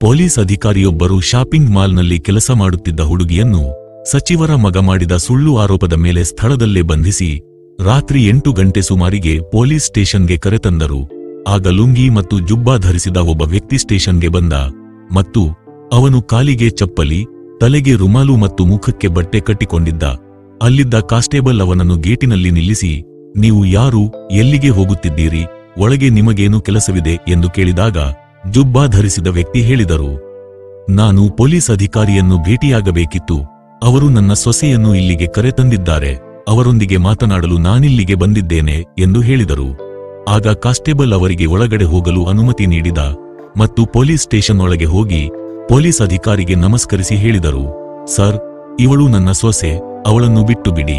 Police ಅಧಿಕಾರಿಯೊಬ್ಬರು shopping ಮಾಲ್ನಲ್ಲಿ ಕೆಲಸ ಮಾಡುತ್ತಿದ್ದ ಹುಡುಗಿಯನ್ನು ಸಚಿವರ ಮಗ ಮಾಡಿದ ಸುಳ್ಳು ಆರೋಪದ ಮೇಲೆ ಸ್ಥಳದಲ್ಲೇ ಬಂಧಿಸಿ ರಾತ್ರಿ ಎಂಟು ಗಂಟೆ ಸುಮಾರಿಗೆ ಪೊಲೀಸ್ ಸ್ಟೇಷನ್ಗೆ ಕರೆತಂದರು. ಆಗ ಲುಂಗಿ ಮತ್ತು ಜುಬ್ಬಾ ಧರಿಸಿದ ಒಬ್ಬ ವ್ಯಕ್ತಿ ಸ್ಟೇಷನ್ಗೆ ಬಂದ ಮತ್ತು ಅವನು ಕಾಲಿಗೆ ಚಪ್ಪಲಿ, ತಲೆಗೆ ರುಮಾಲು ಮತ್ತು ಮುಖಕ್ಕೆ ಬಟ್ಟೆ ಕಟ್ಟಿಕೊಂಡಿದ್ದ. ಅಲ್ಲಿದ್ದ ಕಾಸ್ಟೇಬಲ್ ಅವನನ್ನು ಗೇಟಿನಲ್ಲಿ ನಿಲ್ಲಿಸಿ, ನೀವು ಯಾರು? ಎಲ್ಲಿಗೆ ಹೋಗುತ್ತಿದ್ದೀರಿ? ಒಳಗೆ ನಿಮಗೇನು ಕೆಲಸವಿದೆ? ಎಂದು ಕೇಳಿದಾಗ ಜುಬ್ಬಾ ಧರಿಸಿದ ವ್ಯಕ್ತಿ ಹೇಳಿದರು, ನಾನು ಪೊಲೀಸ್ ಅಧಿಕಾರಿಯನ್ನು ಭೇಟಿಯಾಗಬೇಕಿತ್ತು. ಅವರು ನನ್ನ ಸೊಸೆಯನ್ನು ಇಲ್ಲಿಗೆ ಕರೆತಂದಿದ್ದಾರೆ ಅವರೊಂದಿಗೆ ಮಾತನಾಡಲು ನಾನಿಲ್ಲಿಗೆ ಬಂದಿದ್ದೇನೆ ಎಂದು ಹೇಳಿದರು. ಆಗ ಕಾಸ್ಟೇಬಲ್ ಅವರಿಗೆ ಒಳಗಡೆ ಹೋಗಲು ಅನುಮತಿ ನೀಡಿದ ಮತ್ತು ಪೊಲೀಸ್ ಸ್ಟೇಷನ್ ಒಳಗೆ ಹೋಗಿ ಪೊಲೀಸ್ ಅಧಿಕಾರಿಗೆ ನಮಸ್ಕರಿಸಿ ಹೇಳಿದರು, ಸರ್, ಇವಳು ನನ್ನ ಸೊಸೆ, ಅವಳನ್ನು ಬಿಟ್ಟು ಬಿಡಿ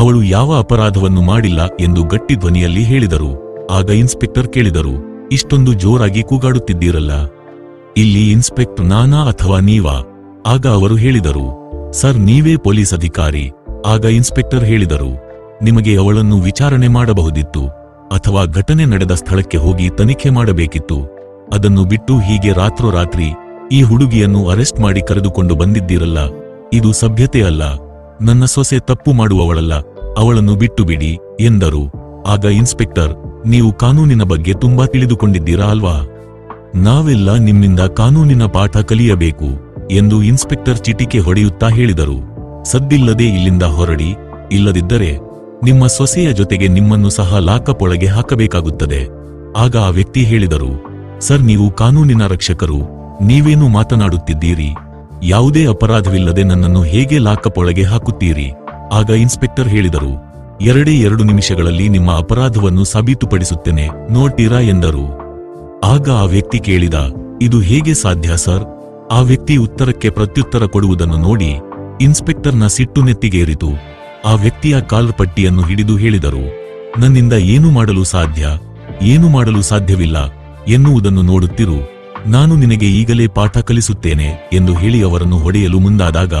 ಅವಳು ಯಾವ ಅಪರಾಧವನ್ನು ಮಾಡಿಲ್ಲ ಎಂದು ಗಟ್ಟಿ ಧ್ವನಿಯಲ್ಲಿ ಹೇಳಿದರು. ಆಗ ಇನ್ಸ್ಪೆಕ್ಟರ್ ಕೇಳಿದರು ಇಷ್ಟೊಂದು ಜೋರಾಗಿ ಕೂಗಾಡುತ್ತಿದ್ದೀರಲ್ಲ? ಇಲ್ಲಿ ಇನ್ಸ್ಪೆಕ್ಟರ್ ನಾನಾ ಅಥವಾ ನೀವಾ? ಆಗ ಅವರು ಹೇಳಿದರು, ಸರ್, ನೀವೇ ಪೊಲೀಸ್ ಅಧಿಕಾರಿ. ಆಗ ಇನ್ಸ್ಪೆಕ್ಟರ್ ಹೇಳಿದರು, ನಿಮಗೆ ಅವಳನ್ನು ವಿಚಾರಣೆ ಮಾಡಬಹುದಿತ್ತು, ಅಥವಾ ಘಟನೆ ನಡೆದ ಸ್ಥಳಕ್ಕೆ ಹೋಗಿ ತನಿಖೆ ಮಾಡಬೇಕಿತ್ತು. ಅದನ್ನು ಬಿಟ್ಟು ಹೀಗೆ ರಾತ್ರೋರಾತ್ರಿ ಈ ಹುಡುಗಿಯನ್ನು ಅರೆಸ್ಟ್ ಮಾಡಿ ಕರೆದುಕೊಂಡು ಬಂದಿದ್ದೀರಲ್ಲ? ಇದು ಸಭ್ಯತೆ ಅಲ್ಲ. ನನ್ನ ಸೊಸೆ ತಪ್ಪು ಮಾಡುವವಳಲ್ಲ. ಅವಳನ್ನು ಬಿಟ್ಟು ಬಿಡಿ, ಎಂದರು. ಆಗ ಇನ್ಸ್ಪೆಕ್ಟರ್ ನೀವು ಕಾನೂನಿನ ಬಗ್ಗೆ ತುಂಬಾ ತಿಳಿದುಕೊಂಡಿದ್ದೀರಾ ಅಲ್ವಾ? ನಾವೆಲ್ಲ ನಿಮ್ಮಿಂದ ಕಾನೂನಿನ ಪಾಠ ಕಲಿಯಬೇಕು ಎಂದು ಇನ್ಸ್ಪೆಕ್ಟರ್ ಚಿಟಿಕೆ ಹೊಡೆಯುತ್ತಾ ಹೇಳಿದರು. ಸದ್ದಿಲ್ಲದೆ ಇಲ್ಲಿಂದ ಹೊರಡಿ, ಇಲ್ಲದಿದ್ದರೆ ನಿಮ್ಮ ಸೊಸೆಯ ಜೊತೆಗೆ ನಿಮ್ಮನ್ನು ಸಹ ಲಾಕಪ್ ಒಳಗೆ ಹಾಕಬೇಕಾಗುತ್ತದೆ. ಆಗ ಆ ವ್ಯಕ್ತಿ ಹೇಳಿದರು, ಸರ್, ನೀವು ಕಾನೂನಿನ ರಕ್ಷಕರು, ನೀವೇನು ಮಾತನಾಡುತ್ತಿದ್ದೀರಿ? ಯಾವುದೇ ಅಪರಾಧವಿಲ್ಲದೆ ನನ್ನನ್ನು ಹೇಗೆ ಲಾಕಪ್ ಒಳಗೆ ಹಾಕುತ್ತೀರಿ? ಆಗ ಇನ್ಸ್ಪೆಕ್ಟರ್ ಹೇಳಿದರು ಎರಡೇ ಎರಡು ನಿಮಿಷಗಳಲ್ಲಿ ನಿಮ್ಮ ಅಪರಾಧವನ್ನು ಸಾಬೀತುಪಡಿಸುತ್ತೇನೆ, ನೋಡ್ತೀರಾ ಎಂದರು. ಆಗ ಆ ವ್ಯಕ್ತಿ ಕೇಳಿದ, ಇದು ಹೇಗೆ ಸಾಧ್ಯ ಸರ್? ಆ ವ್ಯಕ್ತಿ ಉತ್ತರಕ್ಕೆ ಪ್ರತ್ಯುತ್ತರ ಕೊಡುವುದನ್ನು ನೋಡಿ ಇನ್ಸ್ಪೆಕ್ಟರ್ನ ಸಿಟ್ಟು ನೆತ್ತಿಗೇರಿತು. ಆ ವ್ಯಕ್ತಿಯ ಕಾಲ್ಪಟ್ಟಿಯನ್ನು ಹಿಡಿದು ಹೇಳಿದರು, ನನ್ನಿಂದ ಏನು ಮಾಡಲು ಸಾಧ್ಯ, ಏನು ಮಾಡಲು ಸಾಧ್ಯವಿಲ್ಲ ಎನ್ನುವುದನ್ನು ನೋಡುತ್ತಿರು. ನಾನು ನಿನಗೆ ಈಗಲೇ ಪಾಠ ಕಲಿಸುತ್ತೇನೆ ಎಂದು ಹೇಳಿ ಅವರನ್ನು ಹೊಡೆಯಲು ಮುಂದಾದಾಗ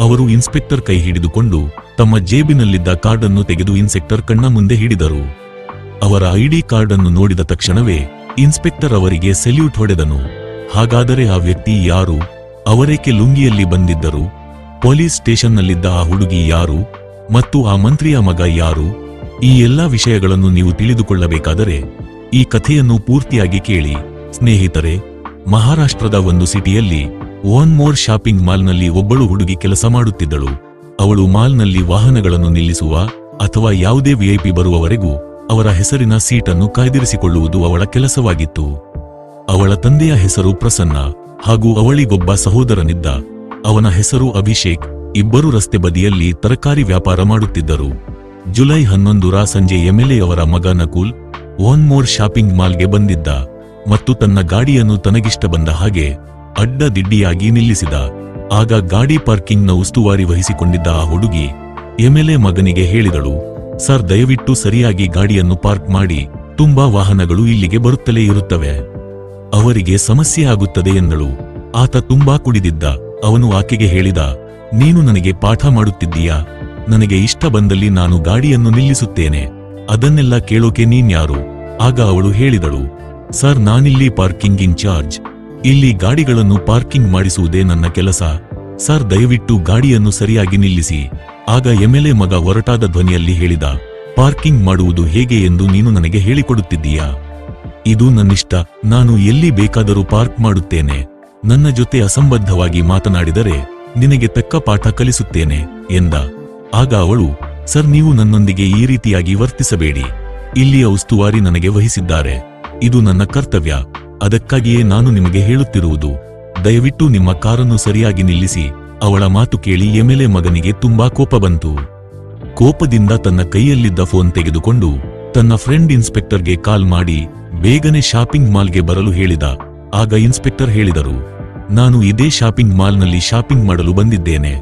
ಅವರು ಇನ್ಸ್ಪೆಕ್ಟರ್ ಕೈ ಹಿಡಿದುಕೊಂಡು ತಮ್ಮ ಜೇಬಿನಲ್ಲಿದ್ದ ಕಾರ್ಡನ್ನು ತೆಗೆದು ಇನ್ಸ್ಪೆಕ್ಟರ್ ಕಣ್ಣ ಮುಂದೆ ಹಿಡಿದರು. ಅವರ ಐಡಿ ಕಾರ್ಡ್ ಅನ್ನು ನೋಡಿದ ತಕ್ಷಣವೇ ಇನ್ಸ್ಪೆಕ್ಟರ್ ಅವರಿಗೆ ಸೆಲ್ಯೂಟ್ ಹೊಡೆದನು. ಹಾಗಾದರೆ ಆ ವ್ಯಕ್ತಿ ಯಾರು? ಅವರೇಕೆ ಲುಂಗಿಯಲ್ಲಿ ಬಂದಿದ್ದರು? ಪೊಲೀಸ್ ಸ್ಟೇಷನ್ನಲ್ಲಿದ್ದ ಆ ಹುಡುಗಿ ಯಾರು? ಮತ್ತು ಆ ಮಂತ್ರಿಯ ಮಗ ಯಾರು? ಈ ಎಲ್ಲಾ ವಿಷಯಗಳನ್ನು ನೀವು ತಿಳಿದುಕೊಳ್ಳಬೇಕಾದರೆ ಈ ಕಥೆಯನ್ನು ಪೂರ್ತಿಯಾಗಿ ಕೇಳಿ. ಸ್ನೇಹಿತರೆ, ಮಹಾರಾಷ್ಟ್ರದ ಒಂದು ಸಿಟಿಯಲ್ಲಿ ಒನ್ ಮೋರ್ ಶಾಪಿಂಗ್ ಮಾಲ್ನಲ್ಲಿ ಒಬ್ಬಳು ಹುಡುಗಿ ಕೆಲಸ ಮಾಡುತ್ತಿದ್ದಳು. ಅವಳು ಮಾಲ್ನಲ್ಲಿ ವಾಹನಗಳನ್ನು ನಿಲ್ಲಿಸುವ ಅಥವಾ ಯಾವುದೇ ವಿಐಪಿ ಬರುವವರೆಗೂ ಅವರ ಹೆಸರಿನ ಸೀಟನ್ನು ಕಾಯ್ದಿರಿಸಿಕೊಳ್ಳುವುದು ಅವಳ ಕೆಲಸವಾಗಿತ್ತು. ಅವಳ ತಂದೆಯ ಹೆಸರು ಪ್ರಸನ್ನ ಹಾಗೂ ಅವಳಿಗೊಬ್ಬ ಸಹೋದರನಿದ್ದ ಅವನ ಹೆಸರು ಅಭಿಷೇಕ್ ಇಬ್ಬರು ರಸ್ತೆ ಬದಿಯಲ್ಲಿ ತರಕಾರಿ ವ್ಯಾಪಾರ ಮಾಡುತ್ತಿದ್ದರು. ಜುಲೈ ಹನ್ನೊಂದರ ಸಂಜೆ ಎಂಎಲ್ಎ ಅವರ ಮಗ ನಕುಲ್ ಒನ್ ಮೋರ್ ಶಾಪಿಂಗ್ ಮಾಲ್ಗೆ ಬಂದಿದ್ದ ಮತ್ತು ತನ್ನ ಗಾಡಿಯನ್ನು ತನಗಿಷ್ಟ ಬಂದ ಹಾಗೆ ಅಡ್ಡದಿಡ್ಡಿಯಾಗಿ ನಿಲ್ಲಿಸಿದ. ಆಗ ಗಾಡಿ ಪಾರ್ಕಿಂಗ್ನ ಉಸ್ತುವಾರಿ ವಹಿಸಿಕೊಂಡಿದ್ದ ಆ ಹುಡುಗಿ ಎಂಎಲ್ಎ ಮಗನಿಗೆ ಹೇಳಿದಳು, ಸರ್, ದಯವಿಟ್ಟು ಸರಿಯಾಗಿ ಗಾಡಿಯನ್ನು ಪಾರ್ಕ್ ಮಾಡಿ, ತುಂಬಾ ವಾಹನಗಳು ಇಲ್ಲಿಗೆ ಬರುತ್ತಲೇ ಇರುತ್ತವೆ. ಅವರಿಗೆ ಸಮಸ್ಯೆ ಆಗುತ್ತದೆ ಎಂದಳು. ಆತ ತುಂಬಾ ಕುಡಿದಿದ್ದ. ಅವನು ಆಕೆಗೆ ಹೇಳಿದ, ನೀನು ನನಗೆ ಪಾಠ ಮಾಡುತ್ತಿದ್ದೀಯಾ? ನನಗೆ ಇಷ್ಟ ಬಂದಲ್ಲಿ ನಾನು ಗಾಡಿಯನ್ನು ನಿಲ್ಲಿಸುತ್ತೇನೆ. ಅದನ್ನೆಲ್ಲ ಕೇಳೋಕೆ ನೀನ್ಯಾರು? ಆಗ ಅವಳು ಹೇಳಿದಳು, ಸರ್, ನಾನಿಲ್ಲಿ ಪಾರ್ಕಿಂಗ್ ಇನ್ಚಾರ್ಜ್ ಇಲ್ಲಿ ಗಾಡಿಗಳನ್ನು ಪಾರ್ಕಿಂಗ್ ಮಾಡಿಸುವುದೇ ನನ್ನ ಕೆಲಸ. ಸರ್, ದಯವಿಟ್ಟು ಗಾಡಿಯನ್ನು ಸರಿಯಾಗಿ ನಿಲ್ಲಿಸಿ. ಆಗ ಎಂಎಲ್ಎ ಮಗ ಹೊರಟಾದ ಧ್ವನಿಯಲ್ಲಿ ಹೇಳಿದ, ಪಾರ್ಕಿಂಗ್ ಮಾಡುವುದು ಹೇಗೆ ಎಂದು ನೀನು ನನಗೆ ಹೇಳಿಕೊಡುತ್ತಿದ್ದೀಯಾ? ಇದು ನನ್ನಿಷ್ಟ. ನಾನು ಎಲ್ಲಿ ಬೇಕಾದರೂ ಪಾರ್ಕ್ ಮಾಡುತ್ತೇನೆ. ನನ್ನ ಜೊತೆ ಅಸಂಬದ್ಧವಾಗಿ ಮಾತನಾಡಿದರೆ ನಿನಗೆ ತಕ್ಕ ಪಾಠ ಕಲಿಸುತ್ತೇನೆ, ಎಂದ. ಆಗ ಅವಳು, ಸರ್, ನೀವು ನನ್ನೊಂದಿಗೆ ಈ ರೀತಿಯಾಗಿ ವರ್ತಿಸಬೇಡಿ. ಇಲ್ಲಿಯ ಉಸ್ತುವಾರಿ ನನಗೆ ವಹಿಸಿದ್ದಾರೆ. ಇದು ನನ್ನ ಕರ್ತವ್ಯ. ಅದಕ್ಕಾಗಿಯೇ ನಾನು ನಿಮಗೆ ಹೇಳುತ್ತಿರುವುದು, ದಯವಿಟ್ಟು ನಿಮ್ಮ ಕಾರನ್ನು ಸರಿಯಾಗಿ ನಿಲ್ಲಿಸಿ, ಅವಳ ಮಾತು ಕೇಳಿ ಎಮೆಲೆ ಮಗನಿಗೆ ತುಂಬಾ ಕೋಪ ಬಂತು. ಕೋಪದಿಂದ ತನ್ನ ಕೈಯಲ್ಲಿದ್ದ ಫೋನ್ ತೆಗೆದುಕೊಂಡು ತನ್ನ ಫ್ರೆಂಡ್ ಇನ್ಸ್ಪೆಕ್ಟರ್ಗೆ ಕಾಲ್ ಮಾಡಿ ಬೇಗನೆ ಶಾಪಿಂಗ್ ಮಾಲ್ಗೆ ಬರಲು ಹೇಳಿದ. ಆಗ ಇನ್ಸ್ಪೆಕ್ಟರ್ ಹೇಳಿದರು, ನಾನು ಇದೇ ಶಾಪಿಂಗ್ ಮಾಲ್ನಲ್ಲಿ ಶಾಪಿಂಗ್ ಮಾಡಲು ಬಂದಿದ್ದೇನೆ.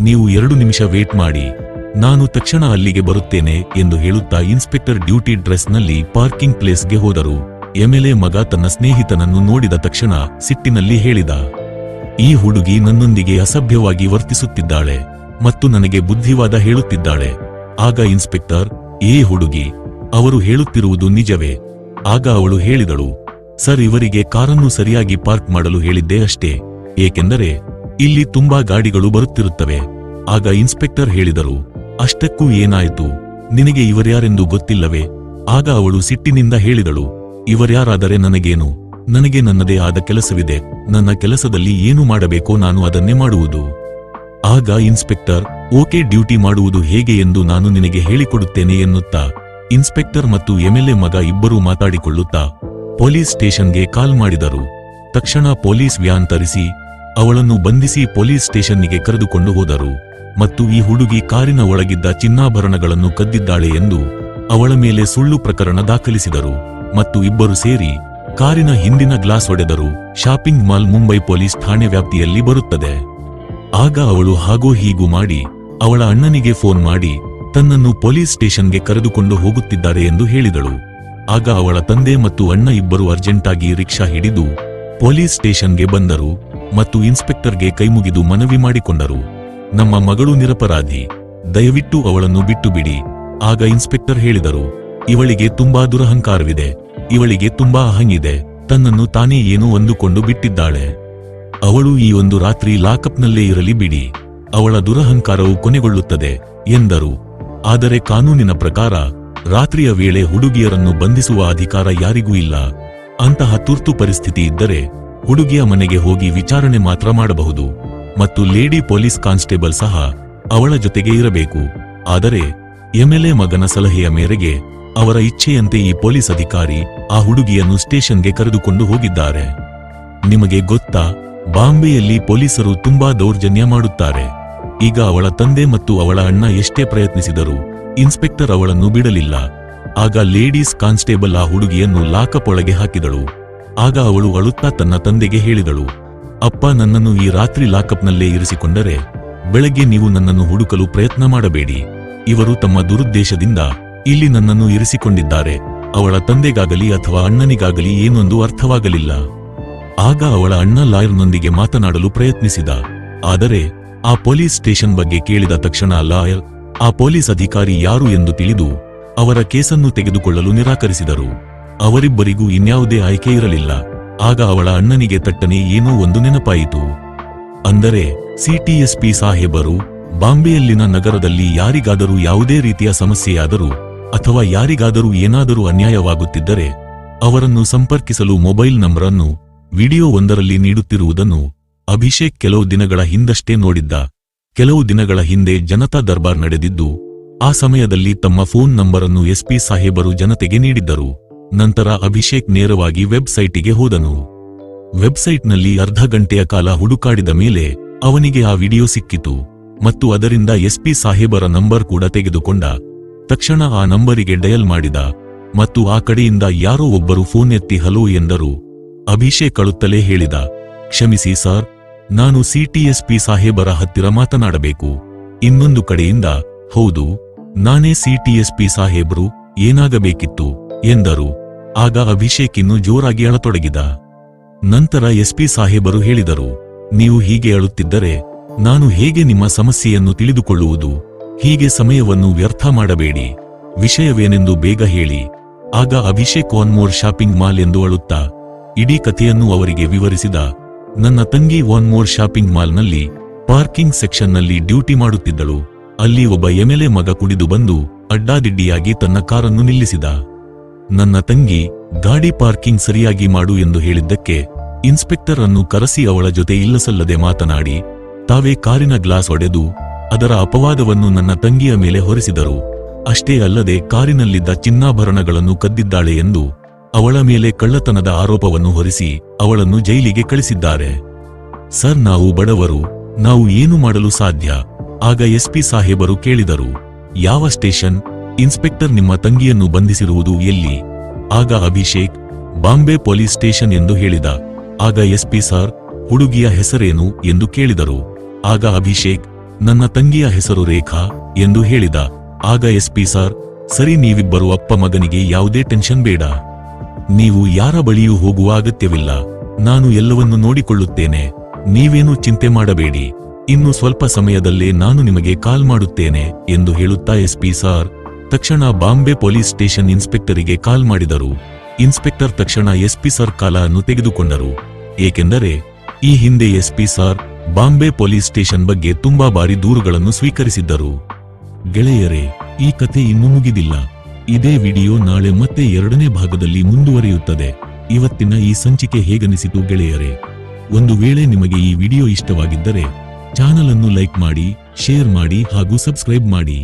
ನೀವು ಎರಡು ನಿಮಿಷ ವೇಟ್ ಮಾಡಿ. ನಾನು ತಕ್ಷಣ ಅಲ್ಲಿಗೆ ಬರುತ್ತೇನೆ, ಎಂದು ಹೇಳುತ್ತಾ ಇನ್ಸ್ಪೆಕ್ಟರ್ ಡ್ಯೂಟಿ ಡ್ರೆಸ್ನಲ್ಲಿ ಪಾರ್ಕಿಂಗ್ ಪ್ಲೇಸ್ಗೆ ಹೋದರು. ಎಂಎಲ್ಎ ಮಗ ತನ್ನ ಸ್ನೇಹಿತನನ್ನು ನೋಡಿದ ತಕ್ಷಣ ಸಿಟ್ಟಿನಲ್ಲಿ ಹೇಳಿದ, ಈ ಹುಡುಗಿ ನನ್ನೊಂದಿಗೆ ಅಸಭ್ಯವಾಗಿ ವರ್ತಿಸುತ್ತಿದ್ದಾಳೆ ಮತ್ತು ನನಗೆ ಬುದ್ಧಿವಾದ ಹೇಳುತ್ತಿದ್ದಾಳೆ. ಆಗ ಇನ್ಸ್ಪೆಕ್ಟರ್, ಏ ಹುಡುಗಿ, ಅವರು ಹೇಳುತ್ತಿರುವುದು ನಿಜವೇ? ಆಗ ಅವಳು ಹೇಳಿದಳು, ಸರ್, ಇವರಿಗೆ ಕಾರನ್ನು ಸರಿಯಾಗಿ ಪಾರ್ಕ್ ಮಾಡಲು ಹೇಳಿದ್ದೆ ಅಷ್ಟೇ. ಏಕೆಂದರೆ ಇಲ್ಲಿ ತುಂಬಾ ಗಾಡಿಗಳು ಬರುತ್ತಿರುತ್ತವೆ. ಆಗ ಇನ್ಸ್ಪೆಕ್ಟರ್ ಹೇಳಿದರು, ಅಷ್ಟಕ್ಕೂ ಏನಾಯಿತು? ನಿನಗೆ ಇವರ್ಯಾರೆಂದು ಗೊತ್ತಿಲ್ಲವೇ? ಆಗ ಅವಳು ಸಿಟ್ಟಿನಿಂದ ಹೇಳಿದಳು ಇವರ್ಯಾರಾದರೆ ನನಗೇನು? ನನಗೆ ನನ್ನದೇ ಆದ ಕೆಲಸವಿದೆ. ನನ್ನ ಕೆಲಸದಲ್ಲಿ ಏನು ಮಾಡಬೇಕೋ ನಾನು ಅದನ್ನೇ ಮಾಡುವುದು. ಆಗ ಇನ್ಸ್ಪೆಕ್ಟರ್, ಓಕೆ ಡ್ಯೂಟಿ ಮಾಡುವುದು ಹೇಗೆ ಎಂದು ನಾನು ನಿನಗೆ ಹೇಳಿಕೊಡುತ್ತೇನೆ ಎನ್ನುತ್ತಾ, ಇನ್ಸ್ಪೆಕ್ಟರ್ ಮತ್ತು ಎಂಎಲ್ಎ ಮಗ ಇಬ್ಬರೂ ಮಾತಾಡಿಕೊಳ್ಳುತ್ತಾ, ಪೊಲೀಸ್ ಸ್ಟೇಷನ್ಗೆ ಕಾಲ್ ಮಾಡಿದರು. ತಕ್ಷಣ ಪೊಲೀಸ್ ವ್ಯಾನ್ ತರಿಸಿ, ಅವಳನ್ನು ಬಂಧಿಸಿ ಪೊಲೀಸ್ ಸ್ಟೇಷನ್ನಿಗೆ ಕರೆದುಕೊಂಡು ಹೋದರು. ಮತ್ತು ಈ ಹುಡುಗಿ ಕಾರಿನ ಒಳಗಿದ್ದ ಚಿನ್ನಾಭರಣಗಳನ್ನು ಕದ್ದಿದ್ದಾಳೆ ಎಂದು ಅವಳ ಮೇಲೆ ಸುಳ್ಳು ಪ್ರಕರಣ ದಾಖಲಿಸಿದರು. ಮತ್ತು ಇಬ್ಬರು ಸೇರಿ ಕಾರಿನ ಹಿಂದಿನ ಗ್ಲಾಸ್ ಒಡೆದರು ಶಾಪಿಂಗ್ ಮಾಲ್ ಮುಂಬೈ ಪೊಲೀಸ್ ಠಾಣೆ ವ್ಯಾಪ್ತಿಯಲ್ಲಿ ಬರುತ್ತದೆ. ಆಗ ಅವಳು ಹಾಗೋ ಹೀಗೂ ಮಾಡಿ ಅವಳ ಅಣ್ಣನಿಗೆ ಫೋನ್ ಮಾಡಿ ತನ್ನನ್ನು ಪೊಲೀಸ್ ಸ್ಟೇಷನ್ಗೆ ಕರೆದುಕೊಂಡು ಹೋಗುತ್ತಿದ್ದಾರೆ ಎಂದು ಹೇಳಿದಳು. ಆಗ ಅವಳ ತಂದೆ ಮತ್ತು ಅಣ್ಣ ಇಬ್ಬರು ಅರ್ಜೆಂಟಾಗಿ ರಿಕ್ಷಾ ಹಿಡಿದು ಪೊಲೀಸ್ ಸ್ಟೇಷನ್ಗೆ ಬಂದರು ಮತ್ತು ಇನ್ಸ್ಪೆಕ್ಟರ್ಗೆ ಕೈಮುಗಿದು ಮನವಿ ಮಾಡಿಕೊಂಡರು. ನಮ್ಮ ಮಗಳು ನಿರಪರಾಧಿ, ದಯವಿಟ್ಟು ಅವಳನ್ನು ಬಿಟ್ಟು ಬಿಡಿ, ಆಗ ಇನ್ಸ್ಪೆಕ್ಟರ್ ಹೇಳಿದರು. ಇವಳಿಗೆ ತುಂಬಾ ದುರಹಂಕಾರವಿದೆ. ಇವಳಿಗೆ ತುಂಬಾ ಅಹಂಗಿದೆ. ತನ್ನನ್ನು ತಾನೇ ಏನೋ ಅಂದುಕೊಂಡು ಬಿಟ್ಟಿದ್ದಾಳೆ. ಅವಳು ಈ ಒಂದು ರಾತ್ರಿ ಲಾಕಪ್ನಲ್ಲೇ ಇರಲಿ ಬಿಡಿ. ಅವಳ ದುರಹಂಕಾರವು ಕೊನೆಗೊಳ್ಳುತ್ತದೆ, ಎಂದರು. ಆದರೆ ಕಾನೂನಿನ ಪ್ರಕಾರ, ರಾತ್ರಿಯ ವೇಳೆ ಹುಡುಗಿಯರನ್ನು ಬಂಧಿಸುವ ಅಧಿಕಾರ ಯಾರಿಗೂ ಇಲ್ಲ. ಅಂತಹ ತುರ್ತು ಪರಿಸ್ಥಿತಿ ಇದ್ದರೆ, ಹುಡುಗಿಯ ಮನೆಗೆ ಹೋಗಿ ವಿಚಾರಣೆ ಮಾತ್ರ ಮಾಡಬಹುದು. ಮತ್ತು ಲೇಡಿ ಪೊಲೀಸ್ ಕಾನ್ಸ್ಟೇಬಲ್ ಸಹ ಅವಳ ಜೊತೆಗೆ ಇರಬೇಕು. ಆದರೆ ಎಂಎಲ್ಎ ಮಗನ ಸಲಹೆಯ ಮೇರೆಗೆ ಅವರ ಇಚ್ಛೆಯಂತೆ ಈ ಪೊಲೀಸ್ ಅಧಿಕಾರಿ ಆ ಹುಡುಗಿಯನ್ನು ಸ್ಟೇಷನ್ಗೆ ಕರೆದುಕೊಂಡು ಹೋಗಿದ್ದಾರೆ. ನಿಮಗೆ ಗೊತ್ತಾ, ಬಾಂಬೆಯಲ್ಲಿ ಪೊಲೀಸರು ತುಂಬಾ ದೌರ್ಜನ್ಯ ಮಾಡುತ್ತಾರೆ. ಈಗ ಅವಳ ತಂದೆ ಮತ್ತು ಅವಳ ಅಣ್ಣ ಎಷ್ಟೇ ಪ್ರಯತ್ನಿಸಿದರೂ ಇನ್ಸ್ಪೆಕ್ಟರ್ ಅವಳನ್ನು ಬಿಡಲಿಲ್ಲ. ಆಗ ಲೇಡೀಸ್ ಕಾನ್ಸ್ಟೇಬಲ್ ಆ ಹುಡುಗಿಯನ್ನು ಲಾಕಪ್ ಒಳಗೆ ಹಾಕಿದಳು. ಆಗ ಅವಳು ಅಳುತ್ತಾ ತನ್ನ ತಂದೆಗೆ ಹೇಳಿದಳು, ಅಪ್ಪ ನನ್ನನ್ನು ಈ ರಾತ್ರಿ ಲಾಕಪ್ನಲ್ಲೇ ಇರಿಸಿಕೊಂಡರೆ, ಬೆಳಗ್ಗೆ ನೀವು ನನ್ನನ್ನು ಹುಡುಕಲು ಪ್ರಯತ್ನ ಮಾಡಬೇಡಿ. ಇವರು ತಮ್ಮ ದುರುದ್ದೇಶದಿಂದ ಇಲ್ಲಿ ನನ್ನನ್ನು ಇರಿಸಿಕೊಂಡಿದ್ದಾರೆ. ಅವಳ ತಂದೆಗಾಗಲಿ ಅಥವಾ ಅಣ್ಣನಿಗಾಗಲಿ ಏನೊಂದು ಅರ್ಥವಾಗಲಿಲ್ಲ. ಆಗ ಅವಳ ಅಣ್ಣ ಲಾಯರ್ನೊಂದಿಗೆ ಮಾತನಾಡಲು ಪ್ರಯತ್ನಿಸಿದ. ಆದರೆ, ಆ ಪೊಲೀಸ್ ಸ್ಟೇಷನ್ ಬಗ್ಗೆ ಕೇಳಿದ ತಕ್ಷಣ ಲಾಯರ್, ಆ ಪೊಲೀಸ್ ಅಧಿಕಾರಿ ಯಾರು ಎಂದು ತಿಳಿದು, ಅವರ ಕೇಸನ್ನು ತೆಗೆದುಕೊಳ್ಳಲು ನಿರಾಕರಿಸಿದರು. ಅವರಿಬ್ಬರಿಗೂ ಇನ್ಯಾವುದೇ ಆಯ್ಕೆ ಇರಲಿಲ್ಲ. ಆಗ ಅವಳ ಅಣ್ಣನಿಗೆ ತಟ್ಟನೆ ಏನೋ ಒಂದು ನೆನಪಾಯಿತು. ಅಂದರೆ ಸಿಟಿಎಸ್ಪಿ ಸಾಹೇಬರು ಬಾಂಬೆಯಲ್ಲಿನ ನಗರದಲ್ಲಿ ಯಾರಿಗಾದರೂ ಯಾವುದೇ ರೀತಿಯ ಸಮಸ್ಯೆಯಾದರೂ ಅಥವಾ ಯಾರಿಗಾದರೂ ಏನಾದರೂ ಅನ್ಯಾಯವಾಗುತ್ತಿದ್ದರೆ ಅವರನ್ನು ಸಂಪರ್ಕಿಸಲು ಮೊಬೈಲ್ ನಂಬರನ್ನು ವಿಡಿಯೋ ಒಂದರಲ್ಲಿ ನೀಡುತ್ತಿರುವುದನ್ನು ಅಭಿಷೇಕ್ ಕೆಲವು ದಿನಗಳ ಹಿಂದಷ್ಟೇ ನೋಡಿದ್ದ. ಕೆಲವು ದಿನಗಳ ಹಿಂದೆ ಜನತಾ ದರ್ಬಾರ್ ನಡೆದಿದ್ದು, ಆ ಸಮಯದಲ್ಲಿ ತಮ್ಮ ಫೋನ್ ನಂಬರನ್ನು ಎಸ್ಪಿ ಸಾಹೇಬರು ಜನತೆಗೆ ನೀಡಿದ್ದರು. ನಂತರ ಅಭಿಷೇಕ್ ನೇರವಾಗಿ ವೆಬ್ಸೈಟಿಗೆ ಹೋದನು. ವೆಬ್ಸೈಟ್ನಲ್ಲಿ ಅರ್ಧ ಗಂಟೆಯ ಕಾಲ ಹುಡುಕಾಡಿದ ಮೇಲೆ ಅವನಿಗೆ ಆ ವಿಡಿಯೋ ಸಿಕ್ಕಿತು ಮತ್ತು ಅದರಿಂದ ಎಸ್ಪಿ ಸಾಹೇಬರ ನಂಬರ್ ಕೂಡ ತೆಗೆದುಕೊಂಡ. ತಕ್ಷಣ ಆ ನಂಬರಿಗೆ ಡಯಲ್ ಮಾಡಿದ ಮತ್ತು ಆ ಕಡೆಯಿಂದ ಯಾರೋ ಒಬ್ಬರು ಫೋನ್ ಎತ್ತಿ ಹಲೋ ಎಂದರು. ಅಭಿಷೇಕ್ ಅಳುತ್ತಲೇ ಹೇಳಿದ, ಕ್ಷಮಿಸಿ ಸರ್, ನಾನು ಸಿಟಿಎಸ್ಪಿ ಸಾಹೇಬರ ಹತ್ತಿರ ಮಾತನಾಡಬೇಕು. ಇನ್ನೊಂದು ಕಡೆಯಿಂದ, ಹೌದು, ನಾನೇ ಸಿಟಿಎಸ್ಪಿ ಸಾಹೇಬ್ರು, ಏನಾಗಬೇಕಿತ್ತು? ಎಂದರು. ಆಗ ಅಭಿಷೇಕ್ ಇನ್ನು ಜೋರಾಗಿ ಅಳತೊಡಗಿದ. ನಂತರ ಎಸ್ಪಿ ಸಾಹೇಬರು ಹೇಳಿದರು, ನೀವು ಹೀಗೆ ಅಳುತ್ತಿದ್ದರೆ, ನಾನು ಹೇಗೆ ನಿಮ್ಮ ಸಮಸ್ಯೆಯನ್ನು ತಿಳಿದುಕೊಳ್ಳುವುದು? ಹೀಗೆ ಸಮಯವನ್ನು ವ್ಯರ್ಥ ಮಾಡಬೇಡಿ. ವಿಷಯವೇನೆಂದು ಬೇಗ ಹೇಳಿ. ಆಗ Abhishek one more shopping mall ಎಂದು ಅಳುತ್ತಾ, ಇಡೀ ಕಥೆಯನ್ನು ಅವರಿಗೆ ವಿವರಿಸಿದ. ನನ್ನ ತಂಗಿ ಒನ್ ಮೋರ್ ಶಾಪಿಂಗ್ ಮಾಲ್ನಲ್ಲಿ ಪಾರ್ಕಿಂಗ್ ಸೆಕ್ಷನ್ನಲ್ಲಿ ಡ್ಯೂಟಿ ಮಾಡುತ್ತಿದ್ದಳು. ಅಲ್ಲಿ ಒಬ್ಬ ಎಮೆಲೆ ಮಗ ಕುಡಿದು ಬಂದು ಅಡ್ಡಾದಿಡ್ಡಿಯಾಗಿ ತನ್ನ ಕಾರನ್ನು ನಿಲ್ಲಿಸಿದ. ನನ್ನ ತಂಗಿ, ಗಾಡಿ ಪಾರ್ಕಿಂಗ್ ಸರಿಯಾಗಿ ಮಾಡು ಎಂದು ಹೇಳಿದ್ದಕ್ಕೆ ಇನ್ಸ್ಪೆಕ್ಟರ್ ಅನ್ನು ಕರೆಸಿ ಅವಳ ಜೊತೆ ಇಲ್ಲಸಲ್ಲದೆ ಮಾತನಾಡಿ, ತಾವೇ ಕಾರಿನ ಗ್ಲಾಸ್ ಒಡೆದು ಅದರ ಅಪವಾದವನ್ನು ನನ್ನ ತಂಗಿಯ ಮೇಲೆ ಹೊರಿಸಿದರು. ಅಷ್ಟೇ ಅಲ್ಲದೆ ಕಾರಿನಲ್ಲಿದ್ದ ಚಿನ್ನಾಭರಣಗಳನ್ನು ಕದ್ದಿದ್ದಾಳೆ ಎಂದು ಅವಳ ಮೇಲೆ ಕಳ್ಳತನದ ಆರೋಪವನ್ನು ಹೊರಿಸಿ ಅವಳನ್ನು ಜೈಲಿಗೆ ಕಳಿಸಿದ್ದಾರೆ. ಸರ್, ನಾವು ಬಡವರು, ನಾವು ಏನು ಮಾಡಲು ಸಾಧ್ಯ? ಆಗ ಎಸ್ಪಿ ಸಾಹೇಬರು ಕೇಳಿದರು. ಯಾವ ಸ್ಟೇಷನ್? ಇನ್ಸ್ಪೆಕ್ಟರ್ ನಿಮ್ಮ ತಂಗಿಯನ್ನು ಬಂಧಿಸಿರುವುದು ಎಲ್ಲಿ? ಆಗ ಅಭಿಷೇಕ್, ಬಾಂಬೆ ಪೊಲೀಸ್ ಸ್ಟೇಷನ್ ಎಂದು ಹೇಳಿದ. ಆಗ ಎಸ್ಪಿ ಸರ್, ಹುಡುಗಿಯ ಹೆಸರೇನು? ಎಂದು ಕೇಳಿದರು. ಆಗ ಅಭಿಷೇಕ್ ನನ್ನ ತಂಗಿಯ ಹೆಸರು ರೇಖಾ ಎಂದು ಹೇಳಿದ. ಆಗ ಎಸ್ಪಿ ಸರ್, ಸರಿ ನೀವಿಬ್ಬರು ಅಪ್ಪ ಮಗನಿಗೆ ಯಾವುದೇ ಟೆನ್ಷನ್ ಬೇಡ. ನೀವು ಯಾರ ಬಳಿಯೂ ಹೋಗುವ ಅಗತ್ಯವಿಲ್ಲ. ನಾನು ಎಲ್ಲವನ್ನು ನೋಡಿಕೊಳ್ಳುತ್ತೇನೆ. ನೀವೇನೂ ಚಿಂತೆ ಮಾಡಬೇಡಿ. ಇನ್ನು ಸ್ವಲ್ಪ ಸಮಯದಲ್ಲೇ ನಾನು ನಿಮಗೆ ಕಾಲ್ ಮಾಡುತ್ತೇನೆ ಎಂದು ಹೇಳುತ್ತಾ ಎಸ್ಪಿ ಸಾರ್, ತಕ್ಷಣ ಬಾಂಬೆ ಪೊಲೀಸ್ ಸ್ಟೇಷನ್ ಇನ್ಸ್ಪೆಕ್ಟರಿಗೆ ಕಾಲ್ ಮಾಡಿದರು. ಇನ್ಸ್ಪೆಕ್ಟರ್ ತಕ್ಷಣ ಎಸ್ಪಿ ಸರ್ ಕಾಲ ಅನ್ನು ತೆಗೆದುಕೊಂಡರು. ಏಕೆಂದರೆ, ಈ ಹಿಂದೆ SP sir Bombay police station ಬಗ್ಗೆ ತುಂಬಾ ಬಾರಿ ದೂರುಗಳನ್ನು ಸ್ವೀಕರಿಸಿದ್ದರು. ಗೆಳೆಯರೇ, ಈ ಕಥೆ ಇನ್ನೂ ಮುಗಿದಿಲ್ಲ. ಇದೇ ವಿಡಿಯೋ ನಾಳೆ ಮತ್ತೆ ಎರಡನೇ ಭಾಗದಲ್ಲಿ ಮುಂದುವರಿಯುತ್ತದೆ. ಇವತ್ತಿನ ಈ ಸಂಚಿಕೆ ಹೇಗನಿಸಿತು ಗೆಳೆಯರೇ? ಒಂದು ವೇಳೆ ನಿಮಗೆ ಈ ವಿಡಿಯೋ ಇಷ್ಟವಾಗಿದ್ದರೆ ಚಾನಲ್ ಅನ್ನು ಲೈಕ್ ಮಾಡಿ, ಶೇರ್ ಮಾಡಿ ಹಾಗೂ ಸಬ್ಸ್ಕ್ರೈಬ್ ಮಾಡಿ.